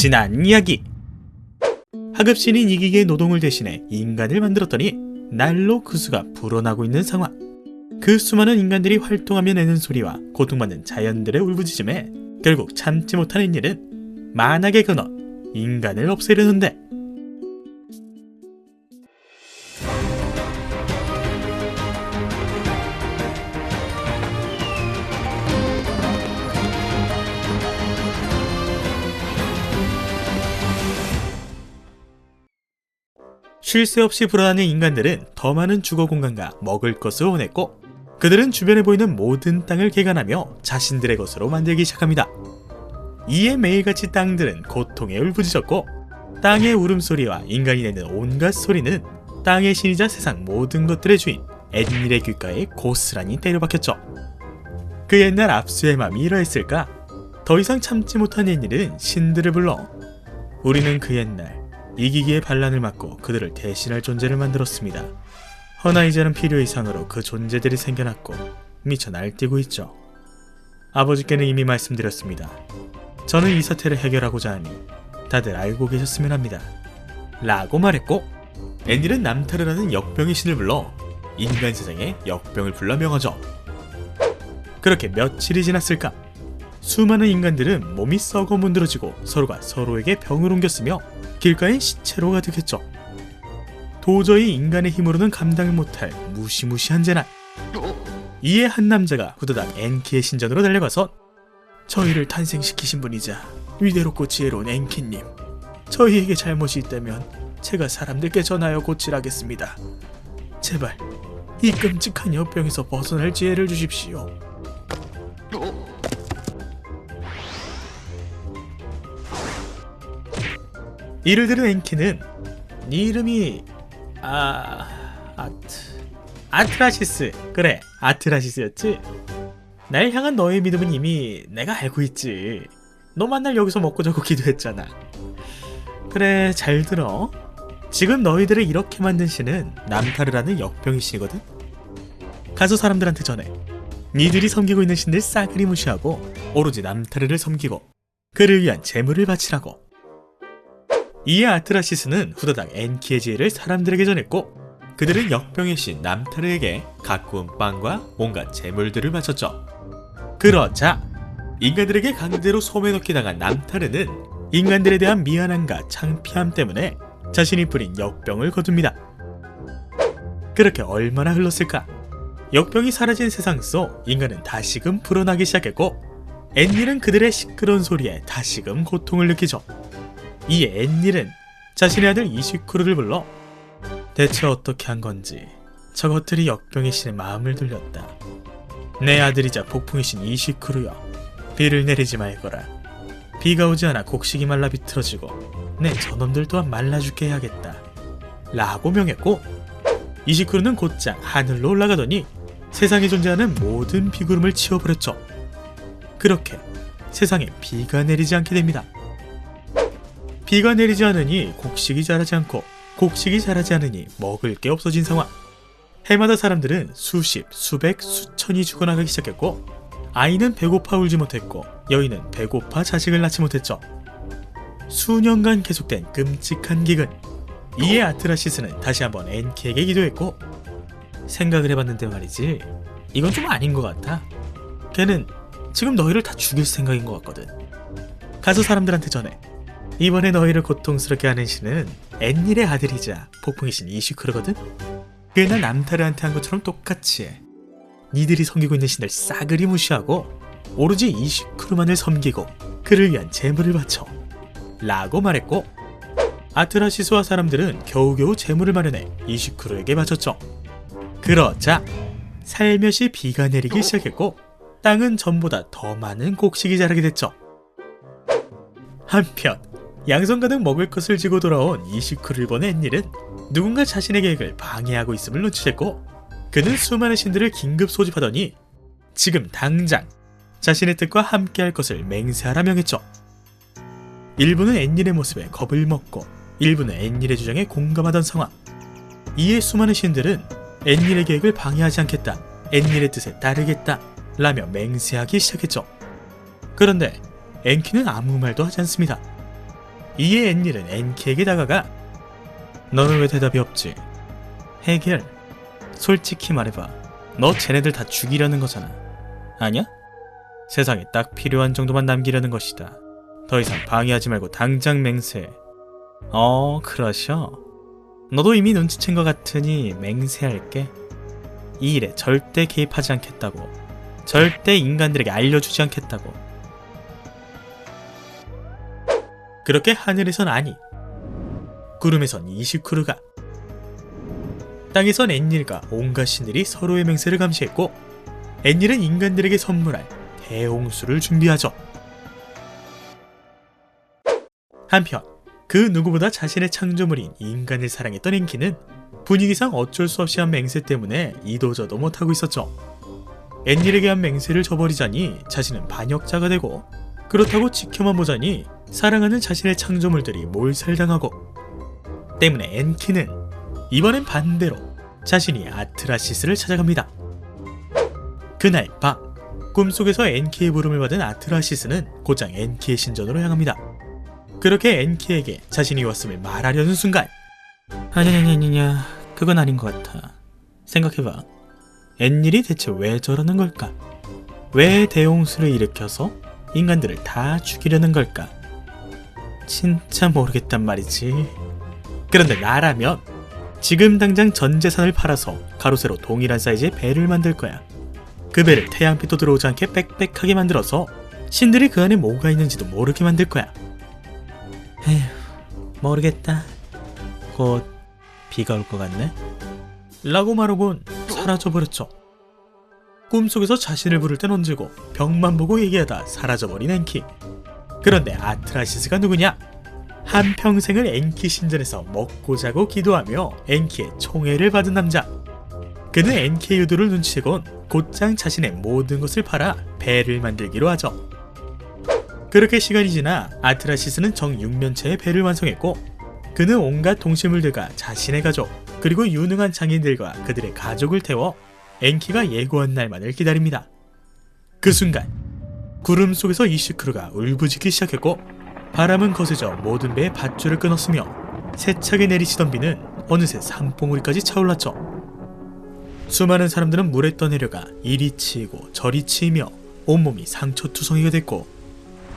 지난 이야기. 하급신인 이기계의 노동을 대신해 인간을 만들었더니 날로 그 수가 불어나고 있는 상황. 그 수많은 인간들이 활동하며 내는 소리와 고통받는 자연들의 울부짖음에 결국 참지 못하는 일은 만악의 근원 인간을 없애려는데 쉴 새 없이 불어나는 인간들은 더 많은 주거 공간과 먹을 것을 원했고 그들은 주변에 보이는 모든 땅을 개간하며 자신들의 것으로 만들기 시작합니다. 이에 매일같이 땅들은 고통에 울부짖었고 땅의 울음소리와 인간이 내는 온갖 소리는 땅의 신이자 세상 모든 것들의 주인 엔닐의 귓가에 고스란히 때려박혔죠. 그 옛날 압수의 마음이 이러했을까? 더 이상 참지 못한 엔닐은 신들을 불러 우리는 그 옛날 이기기의 반란을 막고 그들을 대신할 존재를 만들었습니다. 허나 이제는 필요 이상으로 그 존재들이 생겨났고 미쳐 날뛰고 있죠. 아버지께는 이미 말씀드렸습니다. 저는 이 사태를 해결하고자 하니 다들 알고 계셨으면 합니다. 라고 말했고 앤딜은 남타르라는 역병의 신을 불러 인간 세상에 역병을 불러 명하죠. 그렇게 며칠이 지났을까? 수많은 인간들은 몸이 썩어 문드러지고 서로가 서로에게 병을 옮겼으며 길가엔 시체로 가득했죠. 도저히 인간의 힘으로는 감당을 못할 무시무시한 재난. 이에 한 남자가 후다닥 엔키의 신전으로 달려가서 저희를 탄생시키신 분이자 위대롭고 지혜로운 엔키님, 저희에게 잘못이 있다면 제가 사람들께 전하여 고치라겠습니다. 제발 이 끔찍한 역병에서 벗어날 지혜를 주십시오. 이를 들은 엔키는 네 이름이 아 아트 아트라시스. 그래 아트라시스였지. 날 향한 너의 믿음은 이미 내가 알고 있지. 너 만날 여기서 먹고 자고 기도했잖아. 그래 잘 들어. 지금 너희들을 이렇게 만든 신은 남타르라는 역병의 신이거든. 가서 사람들한테 전해. 니들이 섬기고 있는 신들 싸그리 무시하고 오로지 남타르를 섬기고 그를 위한 재물을 바치라고 이에 아트라시스는 후다닥 엔키의 지혜를 사람들에게 전했고 그들은 역병의 신 남타르에게 가꾸운 빵과 온갖 재물들을 바쳤죠. 그러자 인간들에게 강제로 소매 넣기 당한 남타르는 인간들에 대한 미안함과 창피함 때문에 자신이 부린 역병을 거둡니다. 그렇게 얼마나 흘렀을까? 역병이 사라진 세상 속 인간은 다시금 불어나기 시작했고 앤닐은 그들의 시끄러운 소리에 다시금 고통을 느끼죠. 이에 앤닐은 자신의 아들 이시쿠르를 불러 대체 어떻게 한 건지 저것들이 역병의 신의 마음을 돌렸다. 내 아들이자 폭풍의 신 이시쿠르여 비를 내리지 말거라. 비가 오지 않아 곡식이 말라 비틀어지고 내 저놈들 또한 말라 죽게 해야겠다. 라고 명했고 이시쿠르는 곧장 하늘로 올라가더니 세상에 존재하는 모든 비구름을 치워버렸죠. 그렇게 세상에 비가 내리지 않게 됩니다. 비가 내리지 않으니 곡식이 자라지 않고 곡식이 자라지 않으니 먹을 게 없어진 상황. 해마다 사람들은 수십, 수백, 수천이 죽어나가기 시작했고 아이는 배고파 울지 못했고 여인은 배고파 자식을 낳지 못했죠. 수년간 계속된 끔찍한 기근. 이에 아트라시스는 다시 한번 엔키에게 기도했고 생각을 해봤는데 말이지 이건 좀 아닌 것 같아. 걔는 지금 너희를 다 죽일 생각인 것 같거든. 가서 사람들한테 전해. 이번에 너희를 고통스럽게 하는 신은 앤닐의 아들이자 폭풍의 신 이슈크르거든? 그날 남타르한테 한 것처럼 똑같이 해. 니들이 섬기고 있는 신을 싸그리 무시하고 오로지 이슈크르만을 섬기고 그를 위한 재물을 바쳐 라고 말했고 아트라시스와 사람들은 겨우겨우 재물을 마련해 이슈크르에게 바쳤죠. 그러자 살며시 비가 내리기 시작했고 땅은 전보다 더 많은 곡식이 자라게 됐죠. 한편 양손 가득 먹을 것을 지고 돌아온 이시쿠를 본 앤닐은 누군가 자신의 계획을 방해하고 있음을 눈치챘고 그는 수많은 신들을 긴급 소집하더니 지금 당장 자신의 뜻과 함께할 것을 맹세하라 명했죠. 일부는 앤닐의 모습에 겁을 먹고 일부는 앤닐의 주장에 공감하던 상황. 이에 수많은 신들은 앤닐의 계획을 방해하지 않겠다, 앤닐의 뜻에 따르겠다 라며 맹세하기 시작했죠. 그런데 앤키는 아무 말도 하지 않습니다. 이에 앤닐은 엔키에게 다가가 너는 왜 대답이 없지? 해결. 솔직히 말해봐. 너 쟤네들 다 죽이려는 거잖아. 아니야? 세상에 딱 필요한 정도만 남기려는 것이다. 더 이상 방해하지 말고 당장 맹세해 어 그러셔? 너도 이미 눈치챈 것 같으니 맹세할게. 이 일에 절대 개입하지 않겠다고. 절대 인간들에게 알려주지 않겠다고 그렇게 하늘에선 아니 구름에선 이시쿠르가 땅에선 앤닐과 온갖 신들이 서로의 맹세를 감시했고 앤닐은 인간들에게 선물할 대홍수를 준비하죠 한편 그 누구보다 자신의 창조물인 인간을 사랑했던 앤키는 분위기상 어쩔 수 없이 한 맹세 때문에 이도저도 못하고 있었죠. 앤닐에게 한 맹세를 저버리자니 자신은 반역자가 되고 그렇다고 지켜만 보자니 사랑하는 자신의 창조물들이 몰살당하고 때문에 앤키는 이번엔 반대로 자신이 아트라시스를 찾아갑니다. 그날 밤 꿈속에서 앤키의 부름을 받은 아트라시스는 곧장 앤키의 신전으로 향합니다. 그렇게 앤키에게 자신이 왔음을 말하려는 순간 아냐냐냐냐 그건 아닌 것 같아 생각해봐 앤일이 대체 왜 저러는 걸까 왜 대홍수를 일으켜서 인간들을 다 죽이려는 걸까 진짜 모르겠단 말이지 그런데 나라면 지금 당장 전 재산을 팔아서 가로세로 동일한 사이즈의 배를 만들 거야 그 배를 태양빛도 들어오지 않게 빽빽하게 만들어서 신들이 그 안에 뭐가 있는지도 모르게 만들 거야 에휴, 모르겠다. 곧 비가 올 것 같네. 라고 말하곤 사라져버렸죠. 꿈속에서 자신을 부를 땐 언제고 벽만 보고 얘기하다 사라져버린 앤키. 그런데 아트라시스가 누구냐? 한 평생을 앤키 신전에서 먹고 자고 기도하며 앤키의 총애를 받은 남자. 그는 앤키의 의도를 눈치채곤 곧장 자신의 모든 것을 팔아 배를 만들기로 하죠. 그렇게 시간이 지나 아트라시스는 정 6년차의 배를 완성했고 그는 온갖 동식물들과 자신의 가족 그리고 유능한 장인들과 그들의 가족을 태워 앤키가 예고한 날만을 기다립니다. 그 순간 구름 속에서 이시크루가 울부짖기 시작했고 바람은 거세져 모든 배의 밧줄을 끊었으며 세차게 내리치던 비는 어느새 산봉우리까지 차올랐죠. 수많은 사람들은 물에 떠내려가 이리 치이고 저리 치이며 온몸이 상처투성이가 됐고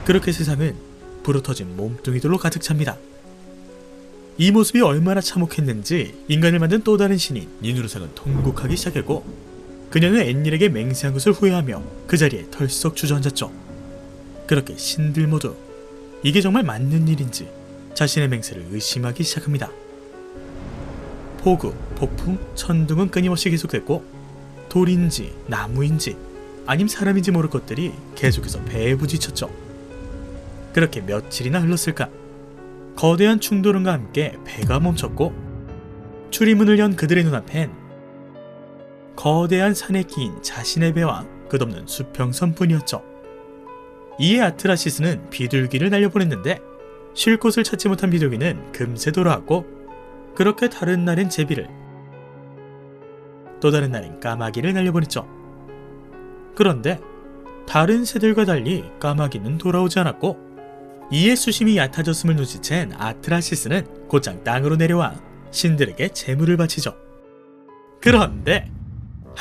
그렇게 세상은 불어터진 몸뚱이들로 가득 찹니다. 이 모습이 얼마나 참혹했는지 인간을 만든 또 다른 신인 니누르상은 통곡하기 시작했고 그녀는 앤닐에게 맹세한 것을 후회하며 그 자리에 털썩 주저앉았죠. 그렇게 신들 모두 이게 정말 맞는 일인지 자신의 맹세를 의심하기 시작합니다. 폭우, 폭풍, 천둥은 끊임없이 계속됐고 돌인지 나무인지 아님 사람인지 모를 것들이 계속해서 배에 부딪혔죠. 그렇게 며칠이나 흘렀을까? 거대한 충돌음과 함께 배가 멈췄고 출입문을 연 그들의 눈앞엔 거대한 산에 끼인 자신의 배와 끝없는 수평선뿐이었죠. 이에 아트라시스는 비둘기를 날려보냈는데 쉴 곳을 찾지 못한 비둘기는 금세 돌아왔고 그렇게 다른 날엔 제비를 또 다른 날엔 까마귀를 날려보냈죠. 그런데 다른 새들과 달리 까마귀는 돌아오지 않았고 이에 수심이 얕아졌음을 눈치챈 아트라시스는 곧장 땅으로 내려와 신들에게 재물을 바치죠. 그런데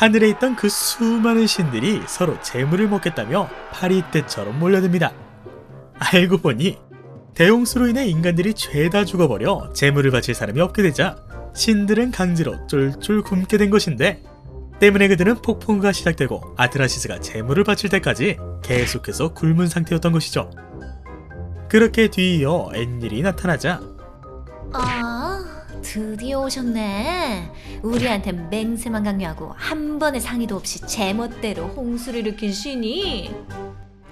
하늘에 있던 그 수많은 신들이 서로 재물을 먹겠다며 파리떼처럼 몰려듭니다. 알고 보니 대홍수로 인해 인간들이 죄다 죽어버려 재물을 바칠 사람이 없게 되자 신들은 강제로 쫄쫄 굶게 된 것인데 때문에 그들은 폭풍과 시작되고 아트라시스가 재물을 바칠 때까지 계속해서 굶은 상태였던 것이죠. 그렇게 뒤이어 앤일이 나타나자 아, 드디어 오셨네. 우리한테 맹세만 강요하고 한 번의 상의도 없이 제멋대로 홍수를 일으킨 신이.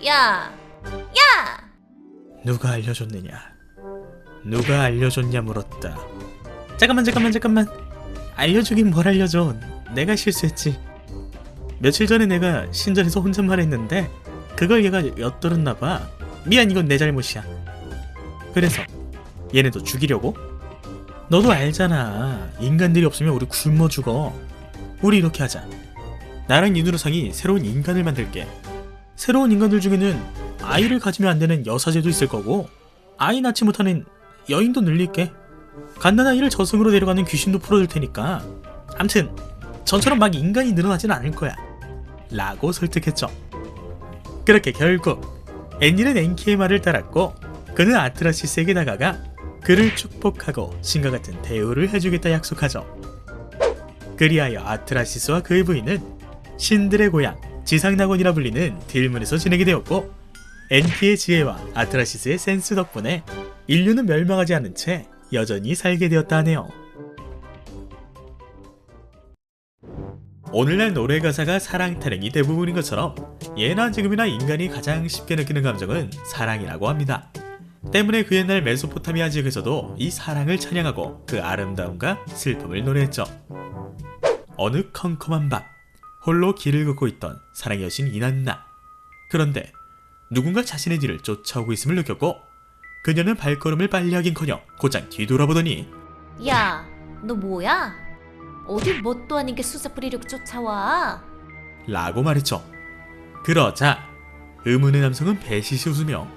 야, 야! 누가 알려줬느냐 누가 알려줬냐 물었다 잠깐만 잠깐만 잠깐만 알려주긴 뭘 알려줘 내가 실수했지 며칠 전에 내가 신전에서 혼잣말 했는데 그걸 얘가 엿들었나 봐 미안 이건 내 잘못이야 그래서 얘네도 죽이려고? 너도 알잖아 인간들이 없으면 우리 굶어 죽어 우리 이렇게 하자 나랑 이누르상이 새로운 인간을 만들게 새로운 인간들 중에는 아이를 가지면 안 되는 여사제도 있을 거고 아이 낳지 못하는 여인도 늘릴게. 갓난 아 이를 저승으로 데려가는 귀신도 풀어줄 테니까. 암튼 전처럼 막 인간이 늘어나진 않을 거야. 라고 설득했죠. 그렇게 결국 앤니는 앤키의 말을 따랐고 그는 아트라시스에게 다가가 그를 축복하고 신과 같은 대우를 해주겠다 약속하죠. 그리하여 아트라시스와 그의 부인은 신들의 고향 지상낙원이라 불리는 딜문에서 지내게 되었고 앤키의 지혜와 아트라시스의 센스 덕분에 인류는 멸망하지 않은 채 여전히 살게 되었다 하네요. 오늘날 노래 가사가 사랑 타령이 대부분인 것처럼 예나 지금이나 인간이 가장 쉽게 느끼는 감정은 사랑이라고 합니다. 때문에 그 옛날 메소포타미아 지역에서도 이 사랑을 찬양하고 그 아름다움과 슬픔을 노래했죠. 어느 컴컴한 밤 홀로 길을 걷고 있던 사랑의 여신 이난나 그런데 누군가 자신의 뒤를 쫓아오고 있음을 느꼈고 그녀는 발걸음을 빨리 하긴커녕 곧장 뒤돌아보더니 야, 너 뭐야? 어디 뭣도 아닌 게 수사 뿌리려고 쫓아와? 라고 말했죠. 그러자 의문의 남성은 배시시 웃으며